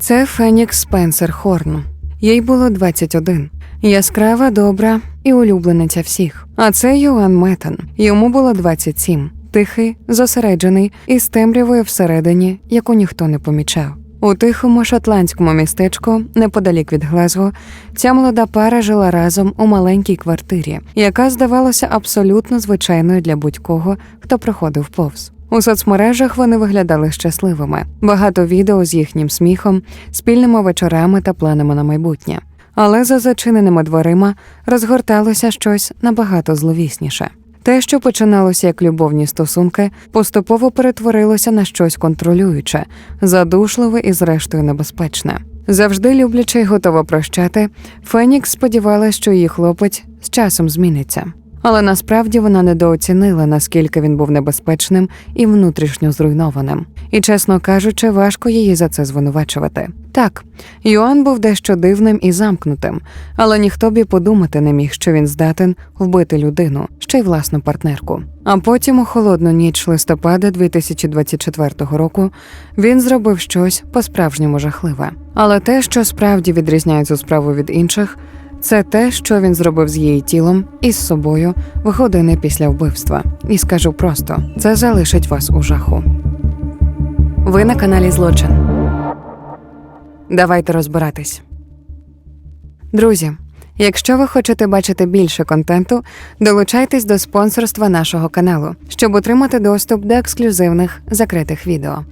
Це Фенікс Спенсер Хорн. Їй було 21. Яскрава, добра і улюблениця всіх. А це Йоан Метан. Йому було 27. Тихий, зосереджений і з темрявою всередині, яку ніхто не помічав. У тихому шотландському містечку, неподалік від Глазго, ця молода пара жила разом у маленькій квартирі, яка здавалася абсолютно звичайною для будь-кого, хто проходив повз. У соцмережах вони виглядали щасливими, багато відео з їхнім сміхом, спільними вечорами та планами на майбутнє. Але за зачиненими дверима розгорталося щось набагато зловісніше. Те, що починалося як любовні стосунки, поступово перетворилося на щось контролююче, задушливе і, зрештою, небезпечне. Завжди люблячи й готова прощати, Фенікс сподівалася, що її хлопець з часом зміниться. Але насправді вона недооцінила, наскільки він був небезпечним і внутрішньо зруйнованим. І, чесно кажучи, важко її за це звинувачувати. Так, Йоанн був дещо дивним і замкнутим, але ніхто б і подумати не міг, що він здатен вбити людину, ще й власну партнерку. А потім, у холодну ніч листопада 2024 року, він зробив щось по-справжньому жахливе. Але те, що справді відрізняє цю справу від інших, це те, що він зробив з її тілом і з собою в години після вбивства. І скажу просто: це залишить вас у жаху. Ви на каналі Злочин. Давайте розбиратись. Друзі, якщо ви хочете бачити більше контенту, долучайтесь до спонсорства нашого каналу, щоб отримати доступ до ексклюзивних закритих відео.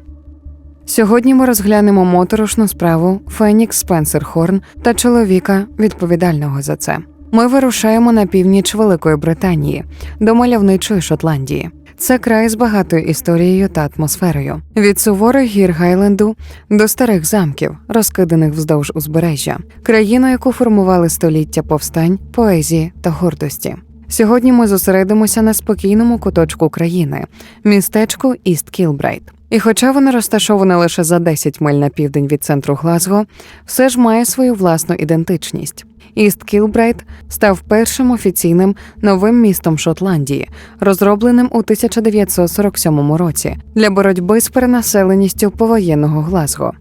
Сьогодні ми розглянемо моторошну справу Фенікс Спенсер Хорн та чоловіка, відповідального за це. Ми вирушаємо на північ Великої Британії до мальовничої Шотландії. Це край з багатою історією та атмосферою від суворих гір Гайленду до старих замків, розкиданих вздовж узбережжя, країну, яку формували століття повстань, поезії та гордості. Сьогодні ми зосередимося на спокійному куточку країни, містечку Іст Кілбрайт. І хоча воно розташоване лише за 10 миль на південь від центру Глазго, все ж має свою власну ідентичність. Іст Кілбрайт став першим офіційним новим містом Шотландії, розробленим у 1947 році для боротьби з перенаселеністю повоєнного Глазго.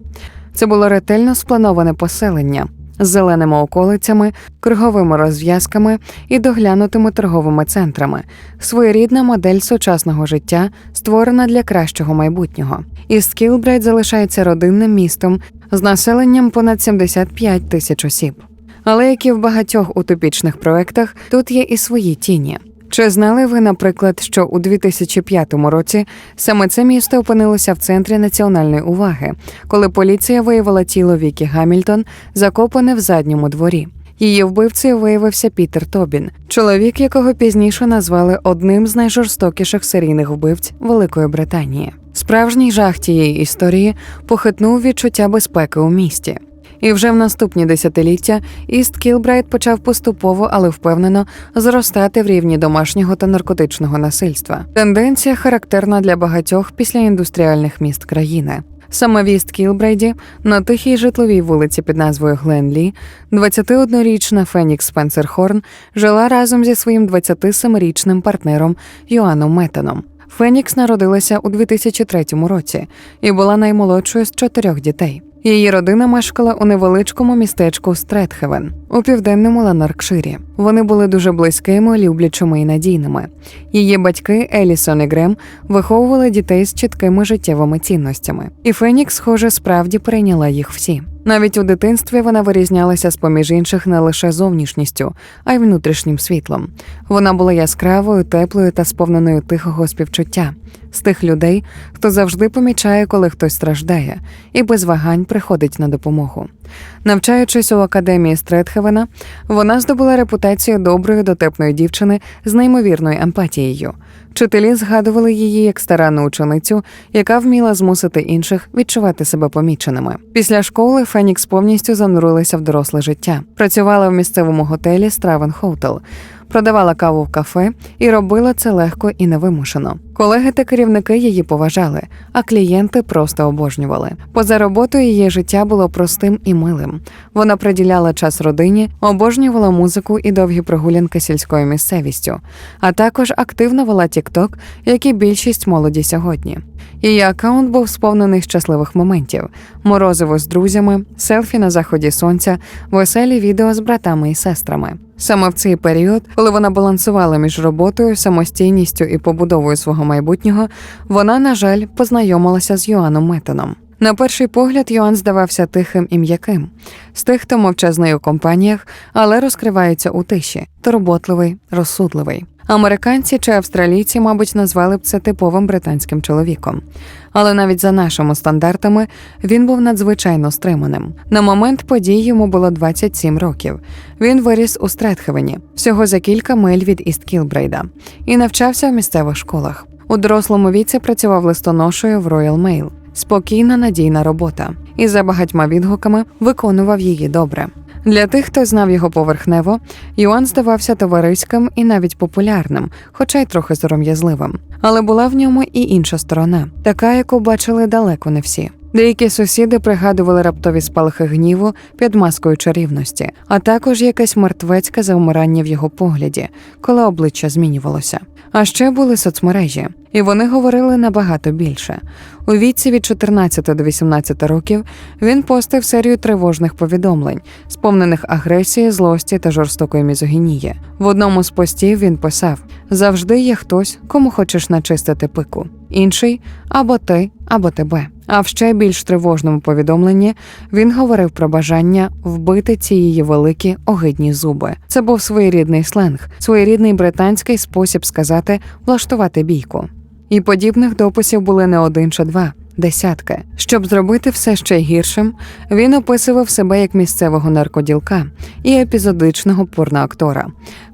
Це було ретельно сплановане поселення зеленими околицями, круговими розв'язками і доглянутими торговими центрами, своєрідна модель сучасного життя, створена для кращого майбутнього. І Скілбрайт залишається родинним містом з населенням понад 75 тисяч осіб. Але як і в багатьох утопічних проектах, тут є і свої тіні. Чи знали ви, наприклад, що у 2005 році саме це місто опинилося в центрі національної уваги, коли поліція виявила тіло Вікі Гамільтон, закопане в задньому дворі? Її вбивцею виявився Пітер Тобін, чоловік, якого пізніше назвали одним з найжорстокіших серійних вбивць Великої Британії. Справжній жах тієї історії похитнув відчуття безпеки у місті. І вже в наступні десятиліття Іст Кілбрайт почав поступово, але впевнено зростати в рівні домашнього та наркотичного насильства. Тенденція характерна для багатьох післяіндустріальних міст країни. Саме в Іст Кілбрайді на тихій житловій вулиці під назвою Гленлі 21-річна Фенікс Спенсер Хорн жила разом зі своїм 27-річним партнером Йоанном Метаном. Фенікс народилася у 2003 році і була наймолодшою з чотирьох дітей. Її родина мешкала у невеличкому містечку Стретхевен у південному Ланаркширі. Вони були дуже близькими, люблячими і надійними. Її батьки Елісон і Грем виховували дітей з чіткими життєвими цінностями, і Фенікс, схоже, справді прийняла їх всі. Навіть у дитинстві вона вирізнялася з поміж інших не лише зовнішністю, а й внутрішнім світлом. Вона була яскравою, теплою та сповненою тихого співчуття з тих людей, хто завжди помічає, коли хтось страждає, і без вагань приходить на допомогу. Навчаючись у академії Стретхевена, вона здобула репутацію доброї дотепної дівчини з неймовірною емпатією. Вчителі згадували її як старанну ученицю, яка вміла змусити інших відчувати себе поміченими. Після школи Фенікс повністю занурилася в доросле життя. Працювала в місцевому готелі Стравен Хоутел. Продавала каву в кафе і робила це легко і невимушено. Колеги та керівники її поважали, а клієнти просто обожнювали. Поза роботою її життя було простим і милим. Вона приділяла час родині, обожнювала музику і довгі прогулянки сільською місцевістю, а також активно вела TikTok, як і більшість молоді сьогодні. Її аккаунт був сповнений щасливих моментів: морозиво з друзями, селфі на заході сонця, веселі відео з братами і сестрами. Саме в цей період, коли вона балансувала між роботою, самостійністю і побудовою свого майбутнього, вона, на жаль, познайомилася з Йоаном Метоном. На перший погляд, Йоанн здавався тихим і м'яким, з тих, хто мовчазний у компаніях, але розкривається у тиші, турботливий, розсудливий. Американці чи австралійці, мабуть, назвали б це типовим британським чоловіком. Але навіть за нашими стандартами він був надзвичайно стриманим. На момент подій йому було 27 років. Він виріс у Стретхевені, всього за кілька миль від Іст Кілбрейда, і навчався в місцевих школах. У дорослому віці працював листоношою в Royal Mail. Спокійна, надійна робота, і за багатьма відгуками виконував її добре. Для тих, хто знав його поверхнево, Йоанн здавався товариським і навіть популярним, хоча й трохи сором'язливим. Але була в ньому і інша сторона, така, яку бачили далеко не всі. Деякі сусіди пригадували раптові спалахи гніву під маскою чарівності, а також якесь мертвецьке завмирання в його погляді, коли обличчя змінювалося. А ще були соцмережі, і вони говорили набагато більше. У віці від 14 до 18 років він постив серію тривожних повідомлень, сповнених агресії, злості та жорстокої мізогінії. В одному з постів він писав: завжди є хтось, кому хочеш начистити пику. Інший або ти, або тебе. А в ще більш тривожному повідомленні він говорив про бажання вбити ці її великі огидні зуби. Це був своєрідний сленг, своєрідний британський спосіб сказати влаштувати бійку. І подібних дописів були не один чи два. Десятки. Щоб зробити все ще гіршим, він описував себе як місцевого наркоділка і епізодичного порноактора.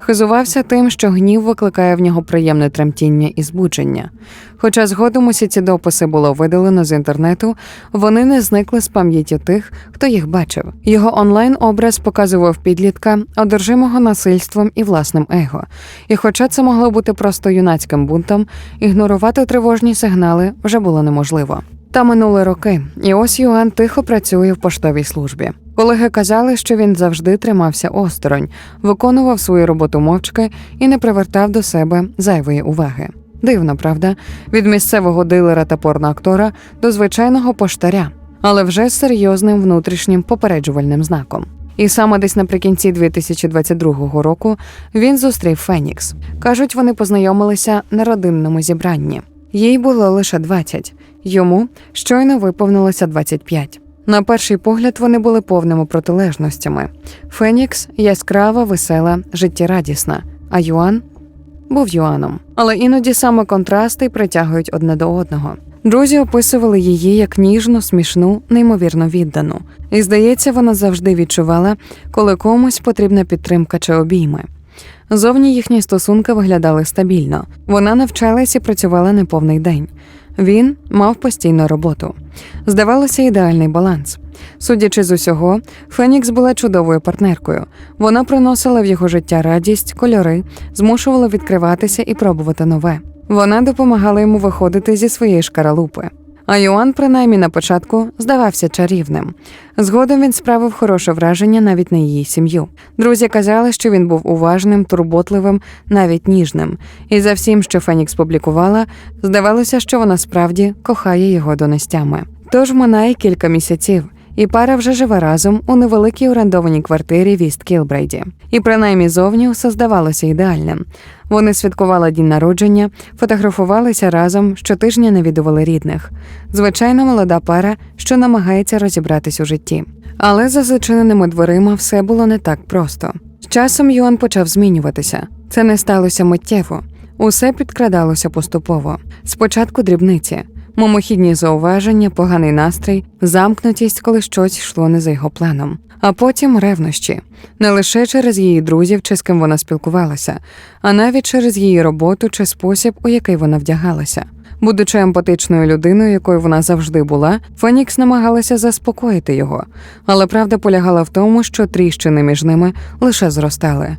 Хизувався тим, що гнів викликає в нього приємне тремтіння і збудження. Хоча згодом усі ці дописи було видалено з інтернету, вони не зникли з пам'яті тих, хто їх бачив. Його онлайн-образ показував підлітка, одержимого насильством і власним его. І хоча це могло бути просто юнацьким бунтом, ігнорувати тривожні сигнали вже було неможливо. Та минули роки, і ось Юан тихо працює в поштовій службі. Колеги казали, що він завжди тримався осторонь, виконував свою роботу мовчки і не привертав до себе зайвої уваги. Дивно, правда, від місцевого дилера та порноактора до звичайного поштаря, але вже з серйозним внутрішнім попереджувальним знаком. І саме десь наприкінці 2022 року він зустрів Фенікс. Кажуть, вони познайомилися на родинному зібранні. Їй було лише 20, йому щойно виповнилося 25. На перший погляд вони були повними протилежностями. Фенікс яскрава, весела, життєрадісна, а Юан був Юаном. Але іноді саме контрасти притягують одне до одного. Друзі описували її як ніжну, смішну, неймовірно віддану. І здається, вона завжди відчувала, коли комусь потрібна підтримка чи обійми. Зовні їхні стосунки виглядали стабільно. Вона навчалась і працювала неповний день. Він мав постійну роботу. Здавалося, ідеальний баланс. Судячи з усього, Фенікс була чудовою партнеркою. Вона приносила в його життя радість, кольори, змушувала відкриватися і пробувати нове. Вона допомагала йому виходити зі своєї шкаралупи. А Йоанн, принаймні на початку, здавався чарівним. Згодом він справив хороше враження навіть на її сім'ю. Друзі казали, що він був уважним, турботливим, навіть ніжним. І за всім, що Фенікс публікувала, здавалося, що вона справді кохає його донестями. Тож минає кілька місяців. І пара вже живе разом у невеликій орендованій квартирі в Іст Кілбрейді. І принаймні зовні все здавалося ідеальним. Вони святкували день народження, фотографувалися разом, щотижня навідували рідних. Звичайна молода пара, що намагається розібратись у житті. Але за зачиненими дверима все було не так просто. З часом Йоанн почав змінюватися. Це не сталося миттєво. Усе підкрадалося поступово. Спочатку дрібниці, мимохідні зауваження, поганий настрій, замкнутість, коли щось йшло не за його планом. А потім ревнощі не лише через її друзів, чи з ким вона спілкувалася, а навіть через її роботу чи спосіб, у який вона вдягалася. Будучи емпатичною людиною, якою вона завжди була, Фенікс намагалася заспокоїти його, але правда полягала в тому, що тріщини між ними лише зростали.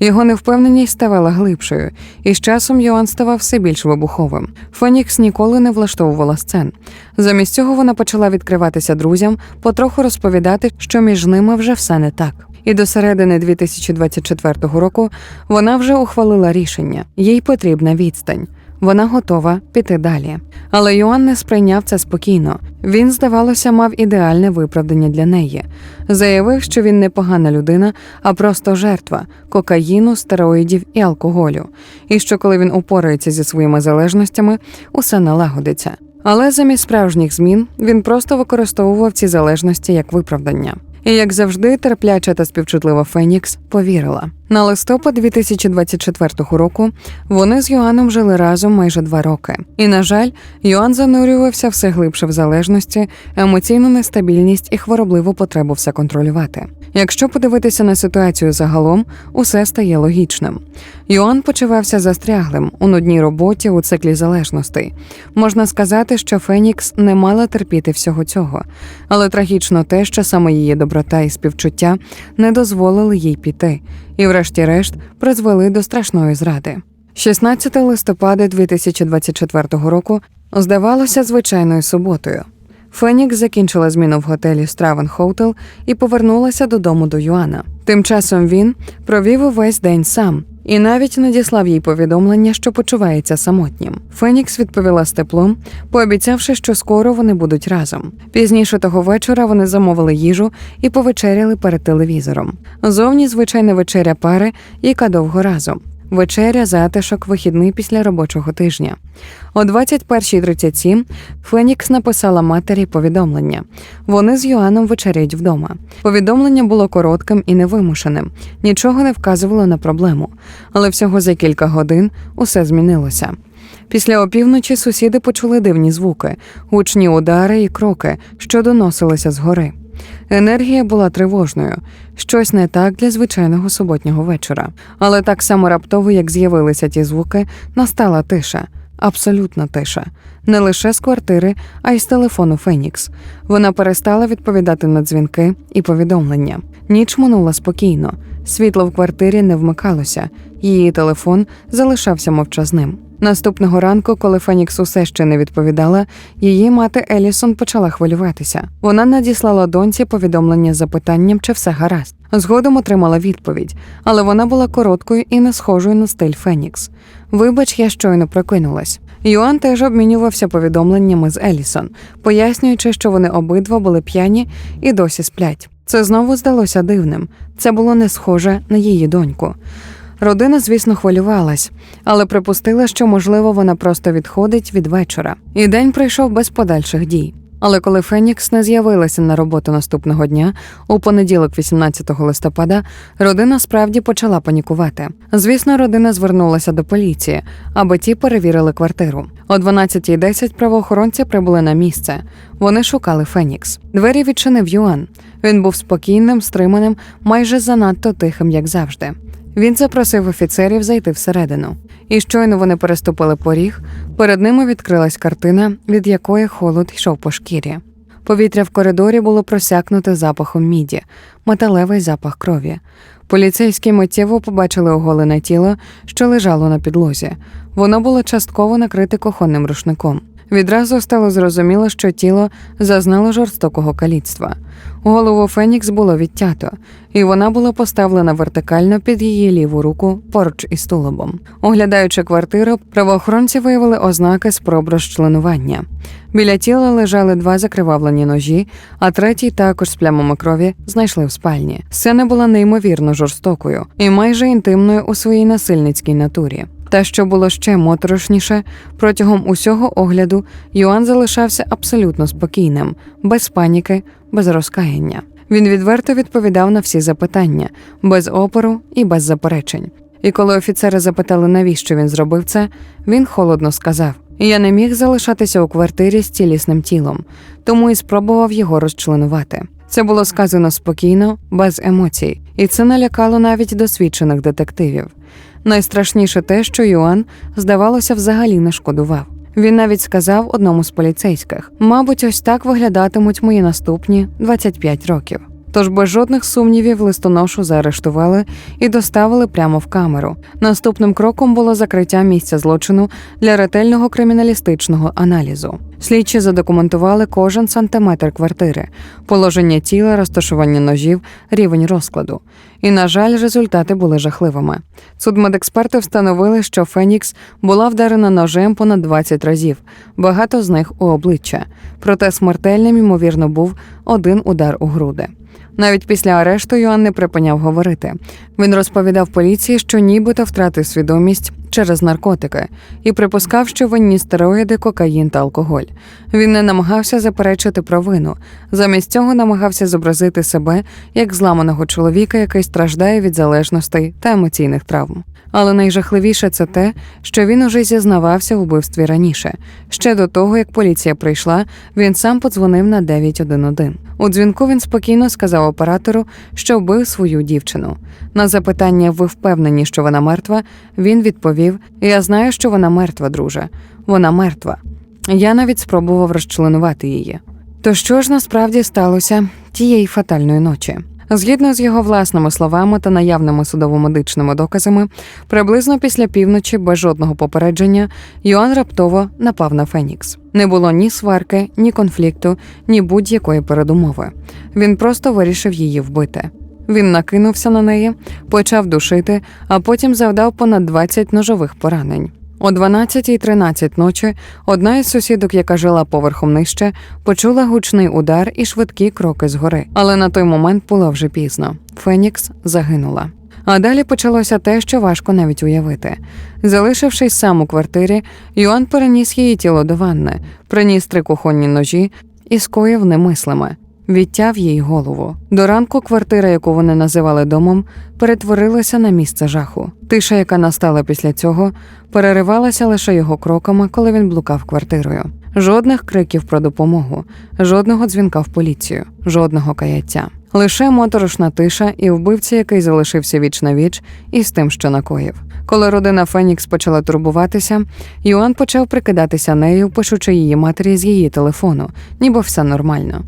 Його невпевненість ставала глибшою, і з часом Йоанн ставав все більш вибуховим. Фенікс ніколи не влаштовувала сцен. Замість цього вона почала відкриватися друзям, потроху розповідати, що між ними вже все не так. І до середини 2024 року вона вже ухвалила рішення: їй потрібна відстань. Вона готова піти далі. Але Йоанн не сприйняв це спокійно. Він, здавалося, мав ідеальне виправдання для неї. Заявив, що він не погана людина, а просто жертва кокаїну, стероїдів і алкоголю. І що коли він упорається зі своїми залежностями, усе налагодиться. Але замість справжніх змін він просто використовував ці залежності як виправдання. І як завжди, терпляча та співчутлива Фенікс повірила. На листопад 2024 року вони з Йоанном жили разом майже два роки. І, на жаль, Йоанн занурювався все глибше в залежності, емоційну нестабільність і хворобливу потребу все контролювати. Якщо подивитися на ситуацію загалом, усе стає логічним. Йоанн почувався застряглим у нудній роботі у циклі залежностей. Можна сказати, що Фенікс не мала терпіти всього цього, але трагічно те, що саме її доброта і співчуття не дозволили їй піти, і, врешті-решт, призвели до страшної зради. 16 листопада 2024 року здавалося звичайною суботою. Фенікс закінчила зміну в готелі Стравен Хоутел і повернулася додому до Юана. Тим часом він провів увесь день сам і навіть надіслав їй повідомлення, що почувається самотнім. Фенікс відповіла з теплом, пообіцявши, що скоро вони будуть разом. Пізніше того вечора вони замовили їжу і повечеряли перед телевізором. Зовні звичайна вечеря пари, яка довго разом. Вечеря, затишок, вихідний після робочого тижня. О 21.37 Фенікс написала матері повідомлення. Вони з Йоанном вечеряють вдома. Повідомлення було коротким і невимушеним, нічого не вказувало на проблему, але всього за кілька годин усе змінилося. Після опівночі сусіди почули дивні звуки, гучні удари і кроки, що доносилися згори. Енергія була тривожною, щось не так для звичайного суботнього вечора. Але так само раптово, як з'явилися ті звуки, настала тиша, абсолютна тиша. Не лише з квартири, а й з телефону Фенікс. Вона перестала відповідати на дзвінки і повідомлення. Ніч минула спокійно. Світло в квартирі не вмикалося, її телефон залишався мовчазним. Наступного ранку, коли Фенікс усе ще не відповідала, її мати Елісон почала хвилюватися. Вона надіслала доньці повідомлення з запитанням, чи все гаразд. Згодом отримала відповідь, але вона була короткою і не схожою на стиль Фенікс. Вибач, я щойно прокинулась. Юан теж обмінювався повідомленнями з Елісон, пояснюючи, що вони обидва були п'яні і досі сплять. Це знову здалося дивним. Це було не схоже на її доньку. Родина, звісно, хвилювалась, але припустила, що, можливо, вона просто відходить від вечора. І день пройшов без подальших дій. Але коли Фенікс не з'явилася на роботу наступного дня, у понеділок, 18 листопада, родина справді почала панікувати. Звісно, родина звернулася до поліції, аби ті перевірили квартиру. О 12.10 правоохоронці прибули на місце. Вони шукали Фенікс. Двері відчинив Юан. Він був спокійним, стриманим, майже занадто тихим, як завжди. Він запросив офіцерів зайти всередину. І щойно вони переступили поріг, перед ними відкрилась картина, від якої холод йшов по шкірі. Повітря в коридорі було просякнуте запахом міді, металевий запах крові. Поліцейські миттєво побачили оголене тіло, що лежало на підлозі. Воно було частково накрите кухонним рушником. Відразу стало зрозуміло, що тіло зазнало жорстокого каліцтва. Голову Фенікс було відтято, і вона була поставлена вертикально під її ліву руку поруч із тулубом. Оглядаючи квартиру, правоохоронці виявили ознаки спроб розчленування. Біля тіла лежали два закривавлені ножі, а третій, також з плямами крові, знайшли в спальні. Сцена була неймовірно жорстокою і майже інтимною у своїй насильницькій натурі. Та що було ще моторошніше, протягом усього огляду Йоанн залишався абсолютно спокійним, без паніки, без розкаяння. Він відверто відповідав на всі запитання, без опору і без заперечень. І коли офіцери запитали, навіщо він зробив це, він холодно сказав: Я не міг залишатися у квартирі з цілісним тілом, тому і спробував його розчленувати. Це було сказано спокійно, без емоцій, і це налякало навіть досвідчених детективів. Найстрашніше те, що Юан, здавалося, взагалі не шкодував. Він навіть сказав одному з поліцейських: мабуть, ось так виглядатимуть мої наступні 25 років. Тож без жодних сумнівів листоношу заарештували і доставили прямо в камеру. Наступним кроком було закриття місця злочину для ретельного криміналістичного аналізу. Слідчі задокументували кожен сантиметр квартири, положення тіла, розташування ножів, рівень розкладу. І, на жаль, результати були жахливими. Судмедексперти встановили, що Фенікс була вдарена ножем понад 20 разів, багато з них у обличчя. Проте смертельним, ймовірно, був один удар у груди. Навіть після арешту Йоанн не припиняв говорити. Він розповідав поліції, що нібито втратив свідомість через наркотики і припускав, що винні стероїди, кокаїн та алкоголь. Він не намагався заперечити провину. Замість цього намагався зобразити себе як зламаного чоловіка, який страждає від залежностей та емоційних травм. Але найжахливіше це те, що він уже зізнавався у вбивстві раніше. Ще до того, як поліція прийшла, він сам подзвонив на 911. У дзвінку він спокійно сказав оператору, що вбив свою дівчину. На запитання ви впевнені, що вона мертва, він відповів: Я знаю, що вона мертва, друже. Вона мертва. Я навіть спробував розчленувати її. То що ж насправді сталося тієї фатальної ночі? Згідно з його власними словами та наявними судово-медичними доказами, приблизно після півночі, без жодного попередження, Йоанн раптово напав на Фенікс. Не було ні сварки, ні конфлікту, ні будь-якої передумови. Він просто вирішив її вбити. Він накинувся на неї, почав душити, а потім завдав понад 20 ножових поранень. О 12.13 ночі одна із сусідок, яка жила поверхом нижче, почула гучний удар і швидкі кроки згори. Але на той момент було вже пізно. Фенікс загинула. А далі почалося те, що важко навіть уявити. Залишившись сам у квартирі, Йоанн переніс її тіло до ванни, приніс три кухонні ножі і скоїв немислиме. Відтяв їй голову. До ранку квартира, яку вони називали домом, перетворилася на місце жаху. Тиша, яка настала після цього, переривалася лише його кроками, коли він блукав квартирою. Жодних криків про допомогу, жодного дзвінка в поліцію, жодного каяття. Лише моторошна тиша і вбивця, який залишився віч на віч із тим, що накоїв. Коли родина Фенікс почала турбуватися, Йоанн почав прикидатися нею, пишучи її матері з її телефону, ніби все нормально.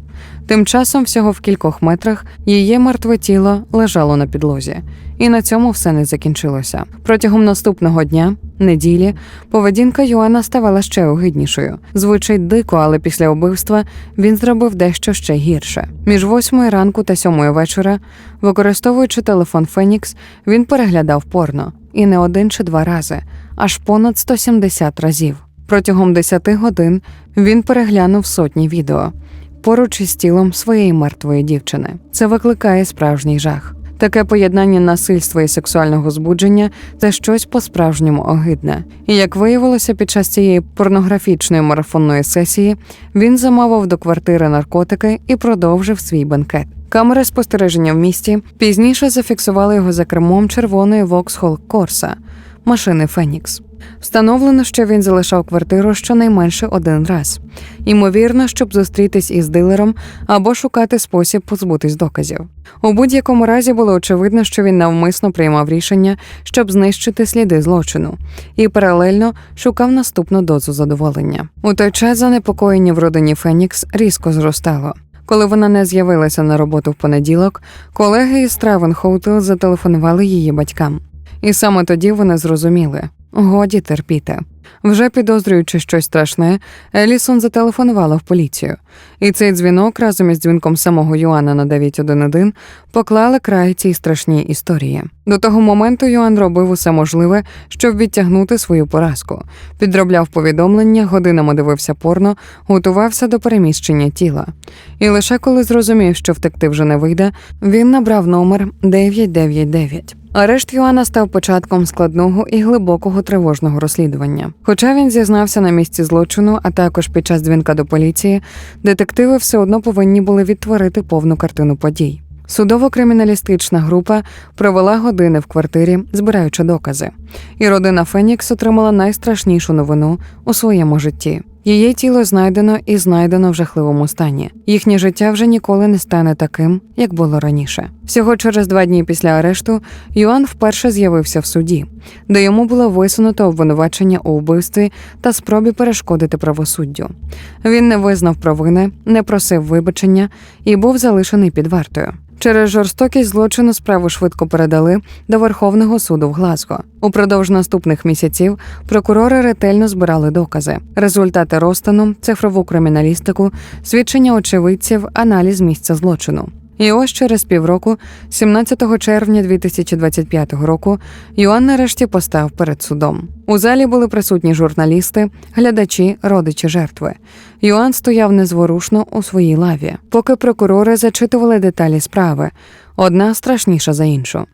Тим часом, всього в кількох метрах, її мертве тіло лежало на підлозі, і на цьому все не закінчилося. Протягом наступного дня, неділі, поведінка Йоанна ставала ще огиднішою. Звучить дико, але після убивства він зробив дещо ще гірше. Між восьмою ранку та сьомою вечора, використовуючи телефон Фенікс, він переглядав порно і не один чи два рази, аж понад 170 разів. Протягом 10 годин він переглянув сотні відео поруч із тілом своєї мертвої дівчини. Це викликає справжній жах. Таке поєднання насильства і сексуального збудження це щось по-справжньому огидне. І як виявилося під час цієї порнографічної марафонної сесії, він замовив до квартири наркотики і продовжив свій бенкет. Камери спостереження в місті пізніше зафіксували його за кермом червоної Vauxhall Corsa – машини Фенікс. Встановлено, що він залишав квартиру щонайменше один раз, ймовірно, щоб зустрітись із дилером або шукати спосіб позбутись доказів. У будь-якому разі було очевидно, що він навмисно приймав рішення, щоб знищити сліди злочину, і паралельно шукав наступну дозу задоволення. У той час занепокоєння в родині Фенікс різко зростало. Коли вона не з'явилася на роботу в понеділок, колеги із Травен Хоутел зателефонували її батькам. І саме тоді вони зрозуміли годі терпіти. Вже підозрюючи щось страшне, Елісон зателефонувала в поліцію, і цей дзвінок разом із дзвінком самого Йоанна на 911 поклали край цій страшній історії. До того моменту Йоанн робив усе можливе, щоб відтягнути свою поразку, підробляв повідомлення, годинами дивився порно, готувався до переміщення тіла. І лише коли зрозумів, що втекти вже не вийде, він набрав номер 999. Арешт Йоанна став початком складного і глибокого тривожного розслідування. Хоча він зізнався на місці злочину, а також під час дзвінка до поліції, детективи все одно повинні були відтворити повну картину подій. Судово-криміналістична група провела години в квартирі, збираючи докази, і родина Фенікс отримала найстрашнішу новину у своєму житті. Її тіло знайдено і знайдено в жахливому стані. Їхнє життя вже ніколи не стане таким, як було раніше. Всього через два дні після арешту Юан вперше з'явився в суді, де йому було висунуто обвинувачення у вбивстві та спробі перешкодити правосуддю. Він не визнав провини, не просив вибачення і був залишений під вартою. Через жорстокість злочину справу швидко передали до Верховного суду в Глазго. Упродовж наступних місяців прокурори ретельно збирали докази, результати розтину, цифрову криміналістику, свідчення очевидців, аналіз місця злочину. І ось через півроку, 17 червня 2025 року, Юан нарешті постав перед судом. У залі були присутні журналісти, глядачі, родичі жертви. Юан стояв незворушно у своїй лаві, поки прокурори зачитували деталі справи, одна страшніша за іншу.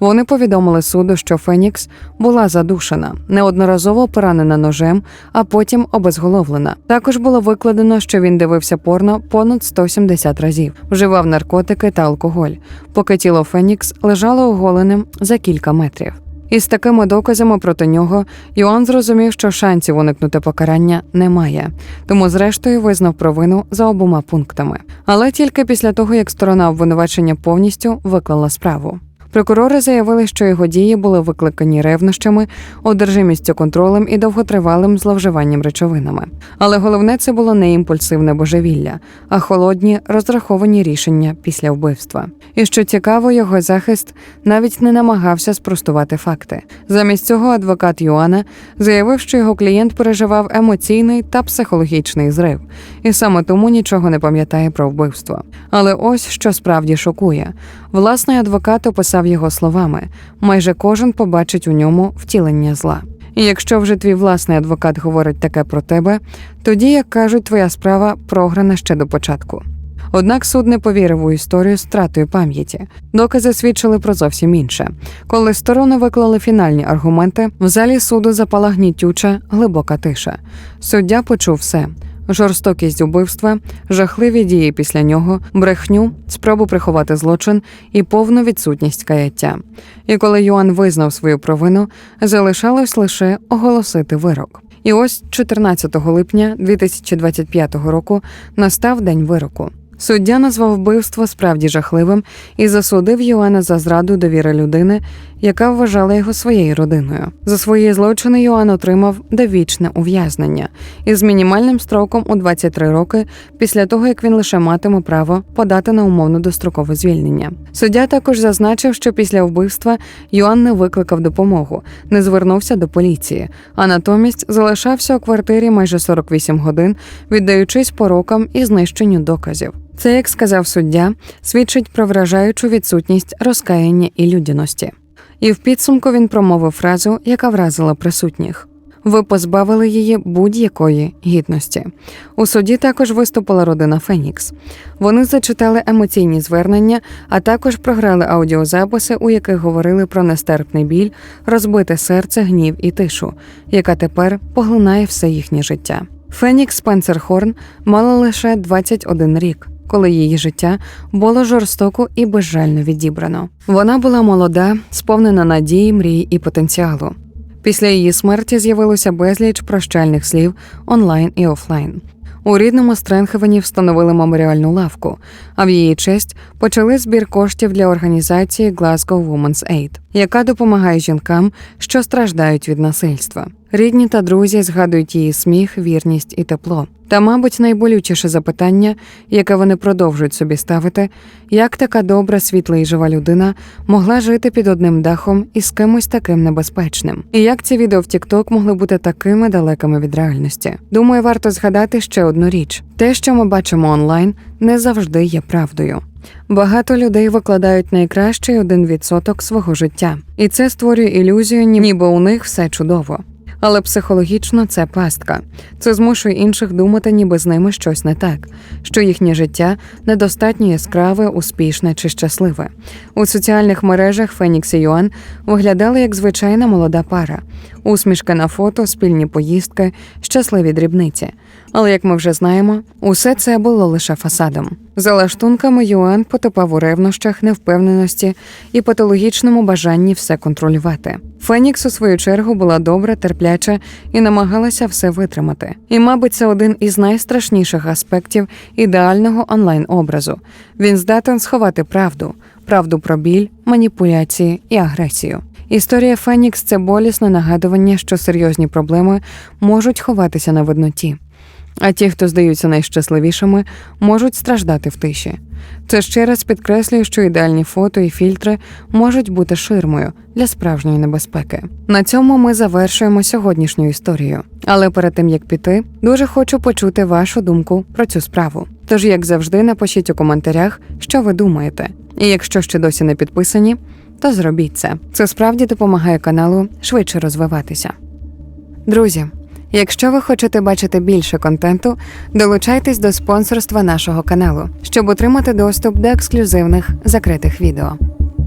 Вони повідомили суду, що Фенікс була задушена, неодноразово поранена ножем, а потім обезголовлена. Також було викладено, що він дивився порно понад 170 разів, вживав наркотики та алкоголь, поки тіло Фенікс лежало оголеним за кілька метрів. І з такими доказами проти нього Йоанн зрозумів, що шансів уникнути покарання немає, тому зрештою визнав провину за обома пунктами. Але тільки після того, як сторона обвинувачення повністю виклала справу. Прокурори заявили, що його дії були викликані ревнощами, одержимістю контролем і довготривалим зловживанням речовинами. Але головне це було не імпульсивне божевілля, а холодні, розраховані рішення після вбивства. І що цікаво, його захист навіть не намагався спростувати факти. Замість цього адвокат Юана заявив, що його клієнт переживав емоційний та психологічний зрив, і саме тому нічого не пам'ятає про вбивство. Але ось що справді шокує: власний адвокат описав його словами: майже кожен побачить у ньому втілення зла. І якщо вже твій власний адвокат говорить таке про тебе, тоді, як кажуть, твоя справа програна ще до початку. Однак суд не повірив у історію з втратою пам'яті. Докази свідчили про зовсім інше. Коли сторони виклали фінальні аргументи, в залі суду запала гнітюча, глибока тиша. Суддя почув все. Жорстокість убивства, жахливі дії після нього, брехню, спробу приховати злочин і повну відсутність каяття. І коли Йоанн визнав свою провину, залишалось лише оголосити вирок. І ось 14 липня 2025 року настав день вироку. Суддя назвав вбивство справді жахливим і засудив Йоанна за зраду довіри людини, яка вважала його своєю родиною. За свої злочини Йоанн отримав довічне ув'язнення із мінімальним строком у 23 роки після того, як він лише матиме право подати на умовно дострокове звільнення. Суддя також зазначив, що після вбивства Йоанн не викликав допомогу, не звернувся до поліції, а натомість залишався у квартирі майже 48 годин, віддаючись порокам і знищенню доказів. Це, як сказав суддя, свідчить про вражаючу відсутність розкаяння і людяності. І в підсумку він промовив фразу, яка вразила присутніх. Ви позбавили її будь-якої гідності. У суді також виступила родина Фенікс. Вони зачитали емоційні звернення, а також програли аудіозаписи, у яких говорили про нестерпний біль, розбите серце, гнів і тишу, яка тепер поглинає все їхнє життя. Фенікс Спенсер Хорн мала лише 21 рік коли її життя було жорстоко і безжально відібрано. Вона була молода, сповнена надії, мрій і потенціалу. Після її смерті з'явилося безліч прощальних слів онлайн і офлайн. У рідному Стренхевені встановили меморіальну лавку, а в її честь почали збір коштів для організації Glasgow Women's Aid, яка допомагає жінкам, що страждають від насильства. Рідні та друзі згадують її сміх, вірність і тепло. Та, мабуть, найболючіше запитання, яке вони продовжують собі ставити, як така добра, світла і жива людина могла жити під одним дахом із кимось таким небезпечним, і як ці відео в TikTok могли бути такими далекими від реальності. Думаю, варто згадати ще одну річ: те, що ми бачимо онлайн, не завжди є правдою. Багато людей викладають найкращий один відсоток свого життя, і це створює ілюзію, ніби у них все чудово. Але психологічно це пастка. Це змушує інших думати, ніби з ними щось не так, що їхнє життя недостатньо яскраве, успішне чи щасливе. У соціальних мережах Фенікс і Йоан виглядали як звичайна молода пара, усмішки на фото, спільні поїздки, щасливі дрібниці. Але як ми вже знаємо, усе це було лише фасадом. За лаштунками Юан потопав у ревнощах, невпевненості і патологічному бажанні все контролювати. Фенікс, у свою чергу, була добра, терпляча і намагалася все витримати. І, мабуть, це один із найстрашніших аспектів ідеального онлайн-образу. Він здатен сховати правду, правду про біль, маніпуляції і агресію. Історія Фенікс це болісне нагадування, що серйозні проблеми можуть ховатися на видноті. А ті, хто здаються найщасливішими, можуть страждати в тиші. Це ще раз підкреслює, що ідеальні фото і фільтри можуть бути ширмою для справжньої небезпеки. На цьому ми завершуємо сьогоднішню історію. Але перед тим як піти, дуже хочу почути вашу думку про цю справу. Тож, як завжди, напишіть у коментарях, що ви думаєте. І якщо ще досі не підписані, то зробіть це. Це справді допомагає каналу швидше розвиватися. Друзі, якщо ви хочете бачити більше контенту, долучайтесь до спонсорства нашого каналу, щоб отримати доступ до ексклюзивних закритих відео.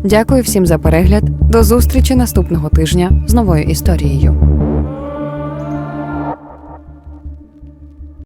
Дякую всім за перегляд. До зустрічі наступного тижня з новою історією.